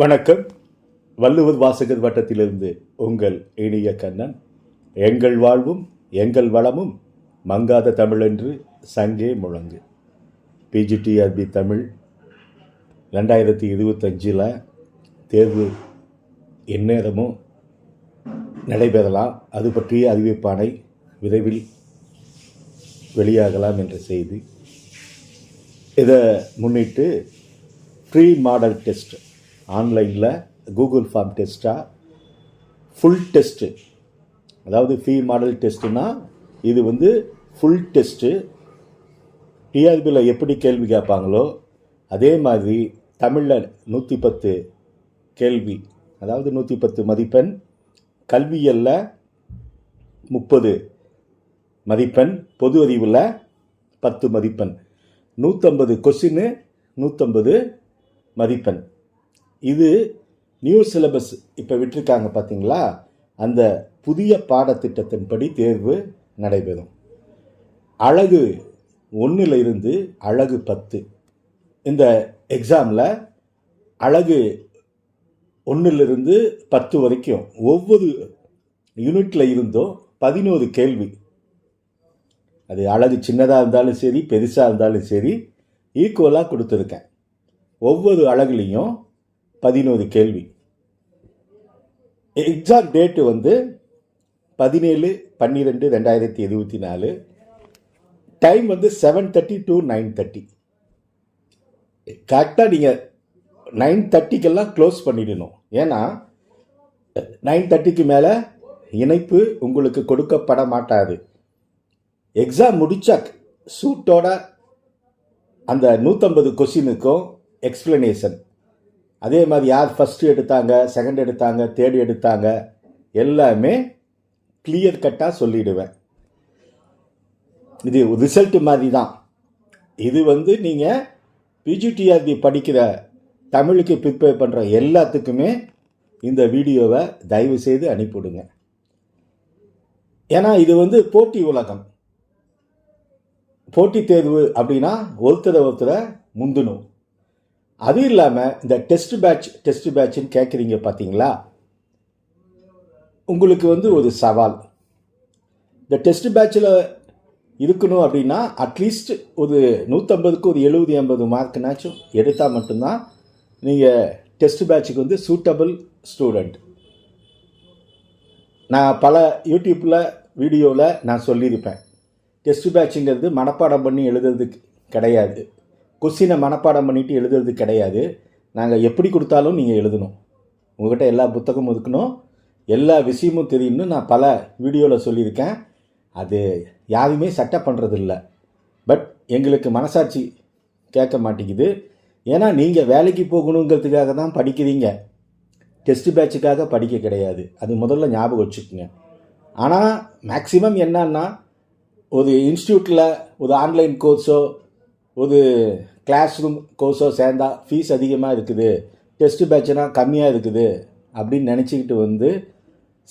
வணக்கம். வள்ளுவர் வாசகர் வட்டத்திலிருந்து உங்கள் இனிய கண்ணன். எங்கள் வாழ்வும் எங்கள் வளமும் மங்காத தமிழென்று சங்கே முழங்கு. பிஜிடிஆர்பி தமிழ் ரெண்டாயிரத்தி இருபத்தஞ்சில் தேர்வு எந்நேரமும் நடைபெறலாம். அது பற்றிய அறிவிப்பானை விரைவில் வெளியாகலாம் என்ற செய்தி. இதை முன்னிட்டு ப்ரீ மாடல் டெஸ்ட் ஆன்லைனில் கூகுள் ஃபார்ம் டெஸ்ட்டாக ஃபுல் டெஸ்ட்டு அதாவது ஃபீ மாடல் டெஸ்ட்டுனா இது வந்து ஃபுல் டெஸ்ட்டு டிஆர்பியில் எப்படி கேள்வி கேட்பாங்களோ அதே மாதிரி தமிழில் நூற்றி பத்து கேள்வி அதாவது நூற்றி பத்து மதிப்பெண் கல்வியலில் முப்பது மதிப்பெண் பொது அறிவில் பத்து மதிப்பெண். நூற்றம்பது கொஸ்டின்னு நூற்றம்பது மதிப்பெண். இது நியூ சிலபஸ் இப்போ விட்டிருக்காங்க பார்த்தீங்களா அந்த புதிய பாடத்திட்டத்தின்படி தேர்வு நடைபெறும். அழகு ஒன்றிலிருந்து அழகு பத்து. இந்த எக்ஸாமில் அழகு ஒன்றிலிருந்து பத்து வரைக்கும் ஒவ்வொரு யூனிட்டில் இருந்தும் பதினோரு கேள்வி. அது அழகு சின்னதாக இருந்தாலும் சரி பெருசாக இருந்தாலும் சரி ஈக்குவலாக கொடுத்துருக்கேன். ஒவ்வொரு அழகுலேயும் பதினோரு கேள்வி. எக்ஸாம் டேட்டு வந்து பதினேழு பன்னிரெண்டு ரெண்டாயிரத்தி இருபத்தி நாலு. டைம் வந்து seven thirty to nine thirty கரெக்டாக நீங்கள் நைன் தேர்ட்டிக்கெல்லாம் க்ளோஸ் பண்ணிடணும். ஏன்னா நைன் தேர்ட்டிக்கு மேலே இணைப்பு உங்களுக்கு கொடுக்கப்பட மாட்டாது. எக்ஸாம் முடிச்சா சூட்டோட அந்த நூற்றம்பது கொஷினுக்கும் எக்ஸ்ப்ளனேஷன் அதே மாதிரி யார் ஃபஸ்ட்டு எடுத்தாங்க செகண்ட் எடுத்தாங்க தேர்ட் எடுத்தாங்க எல்லாமே கிளியர் கட்டாக சொல்லிடுவேன். இது ரிசல்ட் மாதிரி தான் இது வந்து நீங்கள் பிஜிடிஆர்பி படிக்கிற தமிழுக்கு ப்ரிப்பேர் பண்ணுற எல்லாத்துக்குமே இந்த வீடியோவை தயவு செய்து அனுப்பிவிடுங்க. ஏன்னா இது வந்து போட்டி உலகம். போட்டித் தேர்வு அப்படின்னா ஒருத்தரை ஒருத்தரை முந்தணும். அது இல்லாமல் இந்த டெஸ்ட் பேட்ச் டெஸ்ட் பேட்ச்னு கேட்குறீங்க பார்த்தீங்களா உங்களுக்கு வந்து ஒரு சவால். இந்த டெஸ்ட் பேட்சில் இருக்கணும் அப்படின்னா அட்லீஸ்ட் ஒரு நூற்றம்பதுக்கு ஒரு எழுபது எண்பது மார்க்னாச்சும் எடுத்தால் மட்டும்தான் நீங்கள் டெஸ்ட் பேட்சுக்கு வந்து சூட்டபிள் ஸ்டூடெண்ட் நான் பல யூடியூப்பில் வீடியோவில் நான் சொல்லியிருப்பேன். டெஸ்ட் பேட்சுங்கிறது மனப்பாடம் பண்ணி எழுதுறதுக்கு கிடையாது. கொஸ்டினை மனப்பாடம் பண்ணிவிட்டு எழுதுறது கிடையாது. நாங்கள் எப்படி கொடுத்தாலும் நீங்கள் எழுதணும். உங்கள்கிட்ட எல்லா புத்தகமும் இருக்கணும். எல்லா விஷயமும் தெரியும்னு நான் பல வீடியோவில் சொல்லியிருக்கேன். அது யாருமே சட்டை பண்ணுறது இல்லை பட் எங்களுக்கு மனசாட்சி கேட்க மாட்டேங்குது. ஏன்னா நீங்கள் வேலைக்கு போகணுங்கிறதுக்காக தான் படிக்கிறீங்க. டெஸ்ட் பேட்சுக்காக படிக்க கிடையாது. அது முதல்ல ஞாபகம் வச்சுக்கோங்க. ஆனால் மேக்ஸிமம் என்னன்னா ஒரு இன்ஸ்டியூட்டில் ஒரு ஆன்லைன் கோர்ஸோ ஒரு கிளாஸ் ரூம் கோர்ஸோ சேர்ந்தா ஃபீஸ் அதிகமாக இருக்குது. டெஸ்ட்டு பேட்ச்னா கம்மியாக இருக்குது. அப்படின்னு நினச்சிக்கிட்டு வந்து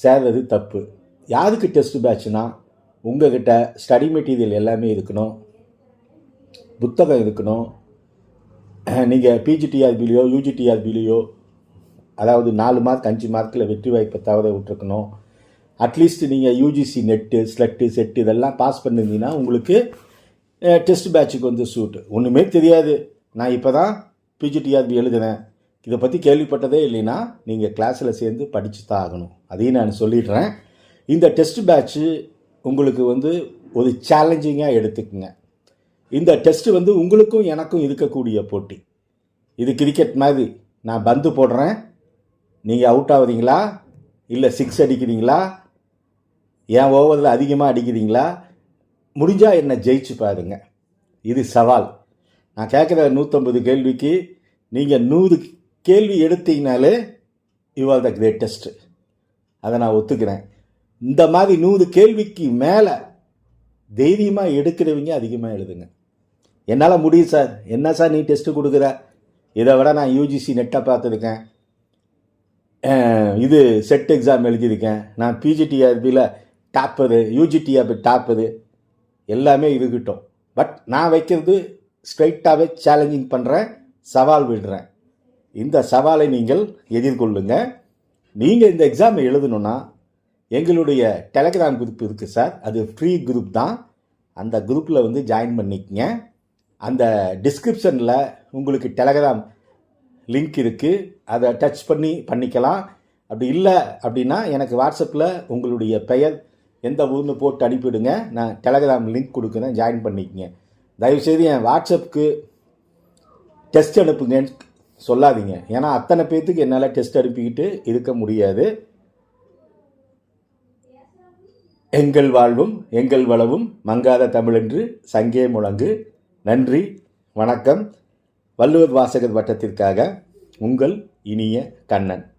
சேர்றது தப்பு. யாருக்கு டெஸ்ட் பேட்ச்னா உங்கள்கிட்ட ஸ்டடி மெட்டீரியல் எல்லாமே இருக்கணும். புத்தகம் இருக்கணும். நீங்கள் பிஜிடிஆர்பிலையோ யூஜிடிஆர்பிலையோ அதாவது நாலு மார்க் அஞ்சு மார்க்கில் வெற்றி வாய்ப்பை தவிர விட்டுருக்கணும். அட்லீஸ்ட் நீங்கள் யூஜிசி நெட்டு ஸ்லெட்டு செட்டு இதெல்லாம் பாஸ் பண்ணியிருந்தீங்கன்னா உங்களுக்கு டெஸ்ட் பேட்சுக்கு வந்து சூட்டு. ஒன்றுமே தெரியாது. நான் இப்போ தான் பிஜிடிஆர்பி எழுதினேன். இதை பற்றி கேள்விப்பட்டதே இல்லைன்னா நீங்கள் கிளாஸில் சேர்ந்து படித்து தான் ஆகணும். அதையும் நான் சொல்லிடுறேன். இந்த டெஸ்ட் பேட்ச்சு உங்களுக்கு வந்து ஒரு சேலஞ்சிங்காக எடுத்துக்கங்க. இந்த டெஸ்ட் வந்து உங்களுக்கும் எனக்கும் இருக்கக்கூடிய போட்டி. இது கிரிக்கெட் மாதிரி. நான் பந்து போடுறேன். நீங்கள் அவுட் ஆகுறீங்களா? இல்லை சிக்ஸ் அடிக்கிறீங்களா? என் ஓவரில் அதிகமாக அடிக்கிறீங்களா? முடிஞ்சால் என்னை ஜெயிச்சு பாருங்க. இது சவால். நான் கேட்குற நூற்றம்பது கேள்விக்கு நீங்கள் நூறு கேள்வி எடுத்தீங்கனாலே யூ ஆர் த கிரேட்டஸ்ட்டு அதை நான் ஒத்துக்கிறேன். இந்த மாதிரி நூறு கேள்விக்கு மேலே தைரியமாக எடுக்கிறவங்க அதிகமாக எழுதுங்க. என்னால் முடியும் சார். என்ன சார் நீ டெஸ்ட்டு கொடுக்குற? இதை விட நான் யூஜிசி நெட்டை பார்த்துருக்கேன். இது செட் எக்ஸாம் எழுதியிருக்கேன். நான் பிஜிடிஆர்பியில் டாப்பரு யூஜிடிஆர்பி டாப்பரு எல்லாமே இருக்கட்டும் பட் நான் வைக்கிறது ஸ்ட்ரைட்டாகவே சேலஞ்சிங் பண்ணுறேன் சவால் விடுறேன். இந்த சவாலை நீங்கள் எதிர்கொள்ளுங்க. நீங்கள் இந்த எக்ஸாமை எழுதணுன்னா எங்களுடைய டெலகிராம் குரூப் இருக்குது சார் அது ஃப்ரீ குரூப் தான். அந்த குரூப்பில் வந்து ஜாயின் பண்ணிக்கங்க. அந்த டிஸ்கிரிப்ஷனில் உங்களுக்கு டெலகிராம் லிங்க் இருக்குது அதை டச் பண்ணி பண்ணிக்கலாம். அப்படி இல்லை அப்படின்னா எனக்கு வாட்ஸ்அப்பில் உங்களுடைய பெயர் எந்த ஊர்னு போட்டு அனுப்பிவிடுங்க. நான் டெலகிராம் லிங்க் கொடுக்குறேன். ஜாயின் பண்ணிக்கங்க. தயவுசெய்து என் வாட்ஸ்அப்புக்கு டெஸ்ட் அனுப்புங்கன்னு சொல்லாதீங்க. ஏன்னா அத்தனை பேர்த்துக்கு என்னால் டெஸ்ட் அனுப்பிக்கிட்டு இருக்க முடியாது. எங்கள் வாழ்வும் எங்கள் வளவும் மங்காத தமிழென்று சங்கே முழங்கு. நன்றி வணக்கம். வள்ளுவர் வாசகர் வட்டத்திற்காக உங்கள் இனிய கண்ணன்.